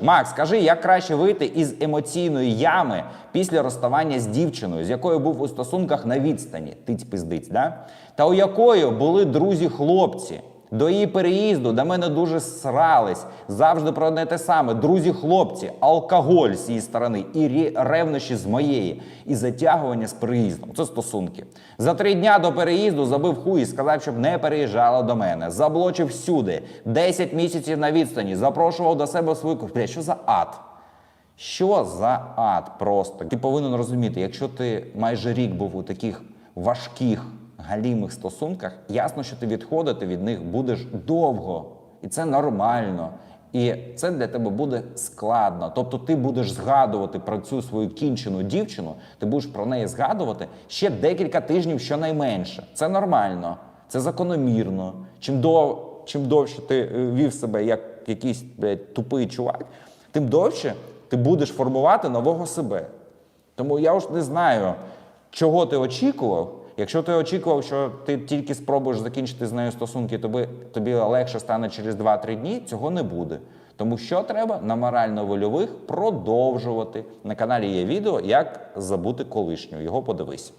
Макс, скажи, як краще вийти із емоційної ями після розставання з дівчиною, з якою був у стосунках на відстані, тиць пиздиць, да? та у якої були друзі-хлопці. До її переїзду до мене дуже срались. Завжди про одне те саме. Друзі-хлопці, алкоголь з її сторони, і ревнощі з моєї, і затягування з переїздом. Це стосунки. За три дня до переїзду забив хуй і сказав, щоб не переїжджала до мене. Заблочив всюди. 10 місяців на відстані. Запрошував до себе свою Бля, що за ад? Що за ад просто? Ти повинен розуміти, якщо ти майже рік був у таких важких галімих стосунках, ясно, що ти відходити від них будеш довго. І це нормально. І це для тебе буде складно. Тобто ти будеш згадувати про цю свою кінчену дівчину, ти будеш про неї згадувати ще декілька тижнів щонайменше. Це нормально, це закономірно. Чим, дов... Чим довше ти е, вів себе як якийсь блядь, тупий чувак, тим довше ти будеш формувати нового себе. Тому я ж не знаю, чого ти очікував. Якщо ти очікував, що ти тільки спробуєш закінчити з нею стосунки, тобі, тобі легше стане через 2-3 дні, цього не буде. Тому що треба на морально-вольових продовжувати. На каналі є відео, як забути колишню. Його подивись.